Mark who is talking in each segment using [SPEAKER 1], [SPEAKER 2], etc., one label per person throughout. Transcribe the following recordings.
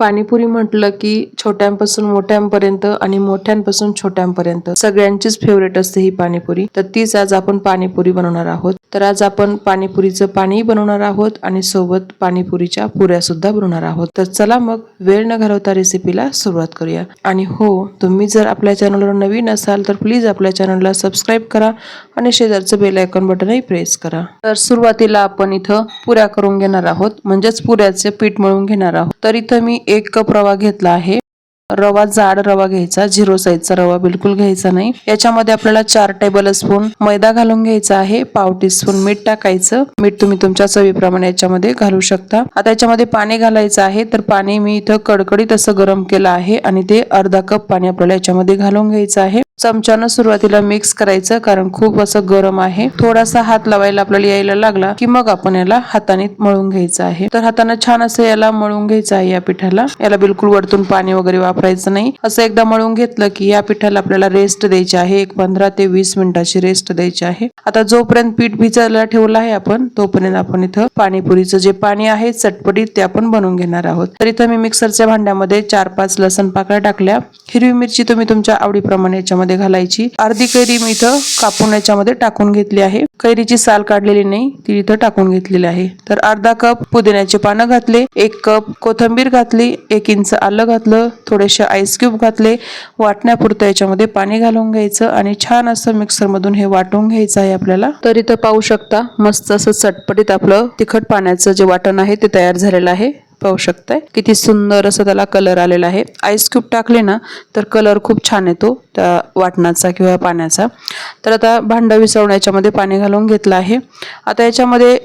[SPEAKER 1] पाणीपुरी म्हटलं की छोट्यांपासून मोठ्यांपर्यंत आणि मोठ्यांपासून छोट्यांपर्यंत. सगळ्यांचीच फेवरेट असते ही पाणीपुरी. तर तीच आज आपण पाणीपुरी बनवणार आहोत. तर आज आपण पाणीपुरीचं पाणी बनवणार आहोत आणि सोबत पाणीपुरीच्या पुऱ्या सुद्धा बनवणार आहोत. तर चला मग वेळ न घालवता रेसिपीला सुरुवात करूया. आणि हो तुम्ही जर आपल्या चॅनलवर नवीन असाल तर प्लीज आपल्या चॅनलला सबस्क्राईब करा आणि शेजारचं बेल आयकॉन बटनही प्रेस करा. तर सुरुवातीला आपण इथं पुऱ्या करून घेणार आहोत. म्हणजेच पुऱ्याचे पीठ मळून घेणार आहोत. तर इथं मी एक कप रवा घेतला आहे. रवा जाड रवा घ्यायचा झिरो साईजचा रवा बिलकुल घ्यायचा नाही. याच्यामध्ये आपल्याला चार टेबल स्पून मैदा घालून घ्यायचा आहे पाव टीस्पून मीठ टाकायचं. मीठ तुम्ही तुमच्या चवीप्रमाणे याच्यामध्ये घालू शकता. आता याच्यामध्ये पाणी घालायचं आहे तर पाणी मी इथं कडकडीत असं गरम केलं आहे आणि ते अर्धा कप पाणी आपल्याला याच्यामध्ये घालून घ्यायचं आहे. चमच्यानं सुरुवातीला मिक्स करायचं कारण खूप असं गरम आहे. थोडासा हात लावायला आपल्याला यायला लागला की मग आपण याला हाताने मळून घ्यायचं आहे. तर हाताने छान असं याला मळून घ्यायचं आहे या पिठाला. याला बिलकुल वरतून पाणी वगैरे वापरायचं नाही. असं एकदा मळून घेतलं की या पिठाला आपल्याला रेस्ट द्यायची आहे. एक पंधरा ते वीस मिनिटाची रेस्ट द्यायची आहे. आता जोपर्यंत पीठ भिजायला ठेवलं आहे आपण तोपर्यंत आपण इथं पाणीपुरीचं जे पाणी आहे चटपटीत ते आपण बनवून घेणार आहोत. तर इथं मी मिक्सरच्या भांड्यामध्ये चार पाच लसण पाकळ्या टाकल्या. हिरवी मिरची तुम्ही तुमच्या आवडीप्रमाणे याच्यामध्ये घालायची. अर्धी कैरी मी इथं कापून याच्यामध्ये टाकून घेतली आहे. कैरीची साल काढलेली नाही ती इथं टाकून घेतलेली आहे. तर अर्धा कप पुदिन्याचे पानं घातले एक कप कोथिंबीर घातली एक इंच आलं घातलं थोडे थोडेसे आईस क्यूब घातले. वाटण्यापुरतं याच्यामध्ये पाणी घालून घ्यायचं आणि छान असं मिक्सर मधून हे वाटून घ्यायचं आहे आपल्याला. तर इथं पाहू शकता मस्त असं चटपटीत आपलं तिखट पाण्याचं जे वाटण आहे ते तयार झालेलं आहे. पाहू शकताय. किती सुंदर असं त्याला कलर आलेला आहे. आईस क्यूब टाकले ना तर कलर खूप छान येतो त्या वाटणाचा किंवा पाण्याचा. तर आता भांडं विसवणं याच्यामध्ये पाणी घालून घेतलं आहे. आता याच्यामध्ये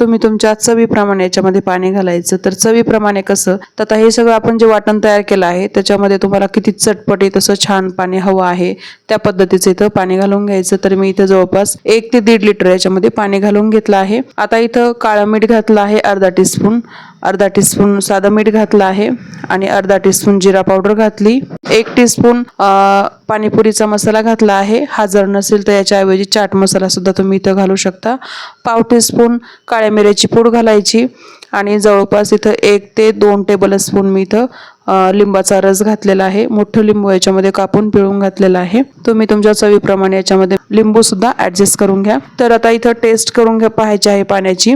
[SPEAKER 1] तुम्ही तुमच्या चवीप्रमाणे याच्यामध्ये पाणी घालायचं. तर चवीप्रमाणे कसं? तर आता हे सगळं आपण जे वाटण तयार केलं आहे त्याच्यामध्ये तुम्हाला किती चटपटी तसं छान पाणी हवं आहे त्या पद्धतीचं इथं पाणी घालून घ्यायचं. तर मी इथं जवळपास एक ते दीड लिटर याच्यामध्ये पाणी घालून घेतलं आहे. आता इथं काळं मीठ घातलं आहे अर्धा टीस्पून. अर्धा टीस्पून साधं मीठ घातलं आहे आणि अर्धा टीस्पून जिरा पावडर घातली. एक टीस्पून पाणीपुरीचा मसाला घातला आहे. हा जर नसेल तर याच्याऐवजी चाट मसाला सुद्धा तुम्ही इथं घालू शकता. पाव टीस्पून काळ्या मिऱ्याची पूड घालायची आणि जवळपास इथं एक ते दोन टेबल स्पून मी इथं लिंबाचा रस घातलेला आहे. मोठं लिंबू याच्यामध्ये कापून पिळून घातलेला आहे. तुम्ही तुमच्या चवीप्रमाणे याच्यामध्ये लिंबू सुद्धा ऍडजस्ट करून घ्या. तर आता इथं टेस्ट करून घ्या पाहायची आहे पाण्याची.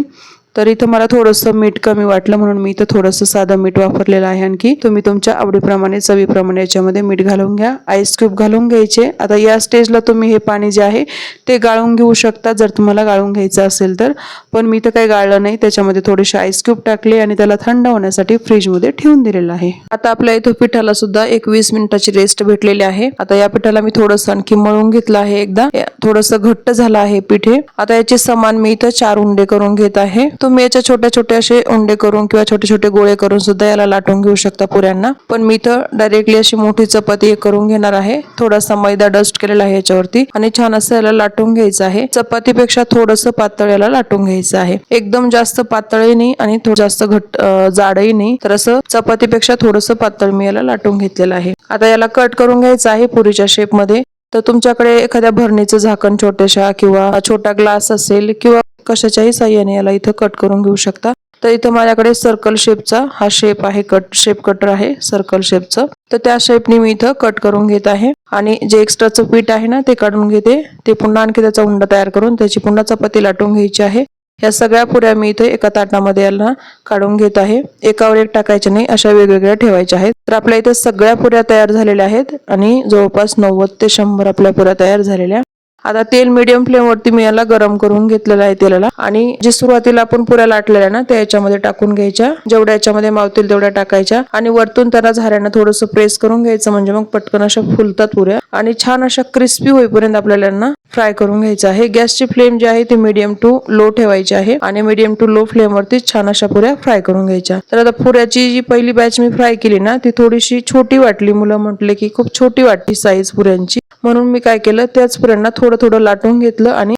[SPEAKER 1] तर इथं मला थोडंसं मीठ कमी वाटलं म्हणून मी इथं थोडंसं साधं मीठ वापरलेलं आहे आणखी. तुम्ही तुमच्या आवडीप्रमाणे चवीप्रमाणे याच्यामध्ये मीठ घालून घ्या. आईस क्यूब घालून घ्यायचे. आता या स्टेजला तुम्ही हे पाणी जे आहे ते गाळून घेऊ शकता जर तुम्हाला गाळून घ्यायचं असेल तर. पण मी तर काही गाळलं नाही. त्याच्यामध्ये थोडेसे आईस क्यूब टाकले आणि त्याला थंड होण्यासाठी फ्रीजमध्ये ठेवून दिलेलं आहे. आता आपल्या इथं पिठाला सुद्धा एक वीस मिनिटाची रेस्ट भेटलेली आहे. आता या पिठाला मी थोडंसं आणखी मळून घेतलं आहे एकदा. थोडंसं घट्ट झालं आहे पीठ. हे आता याचे समान मी इथं चार उंडे करून घेत आहे. तुम्ही याच्या छोट्या छोटे असे उंडे करून किंवा छोटे छोटे गोळे करून सुद्धा याला लाटून घेऊ शकता पुऱ्यांना. पण मी इथं डायरेक्टली अशी मोठी चपाती करून घेणार आहे. थोडासा मैदा डस्ट केलेला आहे याच्यावरती आणि छान असं याला लाटून घ्यायचं आहे. चपातीपेक्षा थोडस पातळ याला लाटून घ्यायचं आहे. एकदम जास्त पातळही नाही आणि थोडं जास्त घट्ट जाडही नाही. तर असं चपातीपेक्षा थोडस पातळ मी याला लाटून घेतलेलं आहे. आता याला कट करून घ्यायचं आहे पुरीच्या शेपमध्ये तर तुमच्याकडे एखाद्या भरणीचं झाकण छोट्याशा किंवा छोटा ग्लास असेल किंवा कशाच्याही साह्याने याला इथं कट करून घेऊ शकता. तर इथं माझ्याकडे सर्कल शेपचा हा शेप आहे कट शेप कटर आहे सर्कल शेपचं तर त्या शेपने मी इथं कट करून घेत आहे. आणि जे एक्स्ट्राचं पीठ आहे ना ते काढून घेते. ते पुन्हा आणखी त्याचा उंडा तयार करून त्याची पुन्हा चपाती लाटून घ्यायची आहे. या सगळ्या पुऱ्या मी इथे एका ताटामध्ये याला काढून घेत आहे. एकावर एक टाकायच्या नाही अशा वेगवेगळ्या ठेवायच्या आहेत. तर आपल्या इथे सगळ्या पुऱ्या तयार झालेल्या आहेत. आणि जवळपास नव्वद ते शंभर आपल्या पुऱ्या तयार झालेल्या आता तेल मीडियम फ्लेम वरती मी याला गरम करून घेतलेलं आहे तेलाला. आणि जे सुरुवातीला आपण पुऱ्या लाटलेल्या ना त्या याच्यामध्ये टाकून घ्यायच्या. जेवढ्या याच्यामध्ये मावतील तेवढ्या टाकायच्या. आणि वरतून त्याला झाऱ्यानं थोडंसं प्रेस करून घ्यायचं म्हणजे मग पटकन अशा फुलतात पुऱ्या. आणि छान अशा क्रिस्पी होईपर्यंत आपल्याला फ्राय करून घ्यायचं आहे. गॅसची फ्लेम जी आहे ती मीडियम टू लो ठेवायची आहे. आणि मीडियम टू लो फ्लेमवरती छान अशा पुऱ्या फ्राय करून घ्यायच्या. तर आता पुऱ्याची जी पहिली बॅच मी फ्राय केली ना ती थोडीशी छोटी वाटली. मुलं म्हटले की खूप छोटी वाटली साईज पुऱ्यांची. म्हणून मी काय केलं त्याच पुऱ्यांना थोडं थोडं थोडं लाटून घेतलं आणि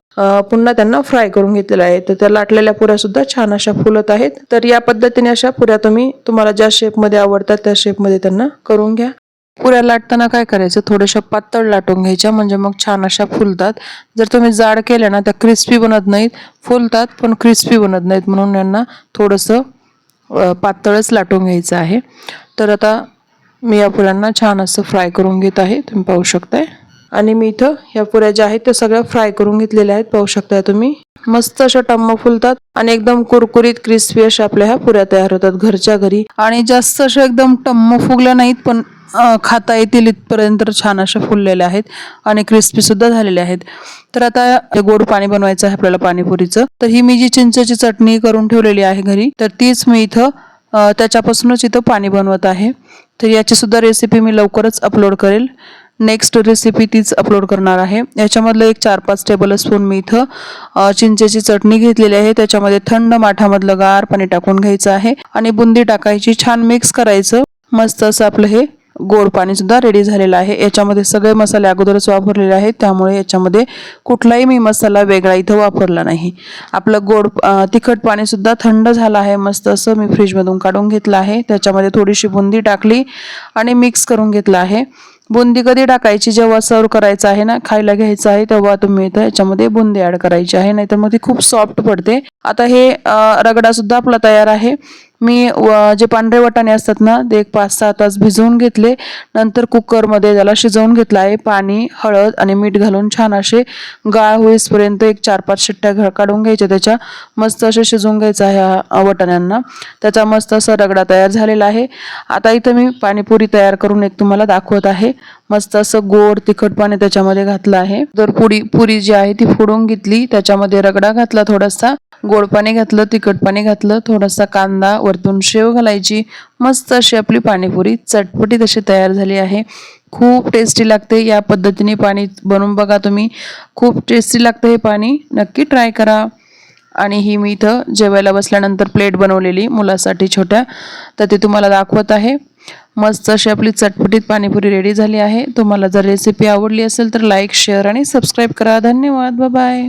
[SPEAKER 1] पुन्हा त्यांना फ्राय करून घेतलेलं आहे. तर त्या लाटलेल्या पुऱ्या सुद्धा छान अशा फुलत आहेत. तर या पद्धतीने अशा पुऱ्या तुम्ही तुम्हाला ज्या शेपमध्ये आवडतात त्या शेपमध्ये त्यांना करून घ्या. पुऱ्या लाटताना काय करायचं? थोड्याशा पातळ लाटून घ्यायच्या म्हणजे मग छान अशा फुलतात. जर तुम्ही जाड केल्या ना त्या क्रिस्पी बनत नाहीत. फुलतात पण क्रिस्पी बनत नाहीत. म्हणून यांना थोडंसं पातळच लाटून घ्यायचं आहे. तर आता मी या पुऱ्यांना छान असं फ्राय करून घेत आहे. तुम्ही पाहू शकताय. आणि मी इथं या पुऱ्या ज्या आहेत त्या सगळ्या फ्राय करून घेतलेल्या आहेत. पाहू शकताय तुम्ही. मस्त अशा टम्म फुलतात आणि एकदम कुरकुरीत क्रिस्पी अशा आपल्या ह्या पुऱ्या तयार होतात घरच्या घरी. आणि जास्त अशा एकदम टम्म फुगल्या नाहीत पण खाता येतील इथपर्यंत छान अशा फुललेल्या आहेत आणि क्रिस्पी सुद्धा झालेल्या आहेत. तर आता गोड पाणी बनवायचं आहे आपल्याला पाणीपुरीचं. तर ही मी जी चिंचेची चटणी करून ठेवलेली आहे घरी तर तीच मी इथं त्याच्यापासूनच इथं पाणी बनवत आहे. तर याची सुद्धा रेसिपी मी लवकरच अपलोड करेल. नेक्स्ट रेसिपी तीच अपलोड करणार आहे. याच्यामधलं एक चार पाच टेबल स्पून मी इथं चिंचेची चटणी घेतलेली आहे. त्याच्यामध्ये थंड माठामधलं गार पाणी टाकून घ्यायचं आहे आणि बुंदी टाकायची छान मिक्स करायचं. मस्त असं आपलं हे गोड पाणी सुद्धा रेडी झालेलं आहे. याच्यामध्ये सगळे मसाले अगोदरच वापरलेले आहेत. त्यामुळे याच्यामध्ये कुठलाही मी मसाला वेगळा इथं वापरला नाही. आपलं गोड तिखट पाणी सुद्धा थंड झालं आहे. मस्त असं मी फ्रीजमधून काढून घेतलं आहे. त्याच्यामध्ये थोडीशी बुंदी टाकली आणि मिक्स करून घेतलं आहे. बुंदी कधी टाकायची जेव्हा सर्व करायचं आहे ना खायला घ्यायचं आहे तेव्हा तुम्ही इथं याच्यामध्ये बुंदी ॲड करायची आहे. नाहीतर मग ती खूप सॉफ्ट पडते. आता हे रगडासुद्धा रगडा सुद्धा आपला तयार आहे. मी व- जे पांढरे वाटाणे असतात ना ते एक पाच सहा तास भिजवून घेतले. नंतर कुकरमध्ये त्याला शिजवून घेतलं आहे. पाणी हळद आणि मीठ घालून छान असे गाळ होईसपर्यंत एक चार पाच शिट्ट्या घ काढून घ्यायच्या. त्याच्या मस्त असे शिजवून घ्यायचं आहे ह्या वटाण्यांना. त्याचा मस्त असा रगडा तयार झालेला आहे. आता इथं मी पाणीपुरी तयार करून एक तुम्हाला दाखवत आहे. आहे मस्त असं गोड तिखट पाणी त्याच्यामध्ये घातलं आहे. तर पुरी पुरी जी आहे ती फोडून घेतली त्याच्यामध्ये रगडा घातला थोडासा गोड पाणी घातलं तिखट पाणी घातलं थोडासा कांदा वरतून शेव घालायची मस्त अशी आपली पाणीपुरी चटपटीत अशी तयार झाली आहे. खूप टेस्टी लागते या पद्धतीने पाणी बनवून बघा तुम्ही. खूप टेस्टी लागतं हे पाणी. नक्की ट्राय करा. आणि ही मी इथं जेवायला बसल्यानंतर प्लेट बनवलेली मुलासाठी छोट्या. तर ते तुम्हाला दाखवत आहे. मस्त अशी आपली चटपटीत पाणीपुरी रेडी झाली आहे. तुम्हाला जर रेसिपी आवडली असेल तर लाईक शेअर आणि सबस्क्राईब करा. धन्यवाद. बाय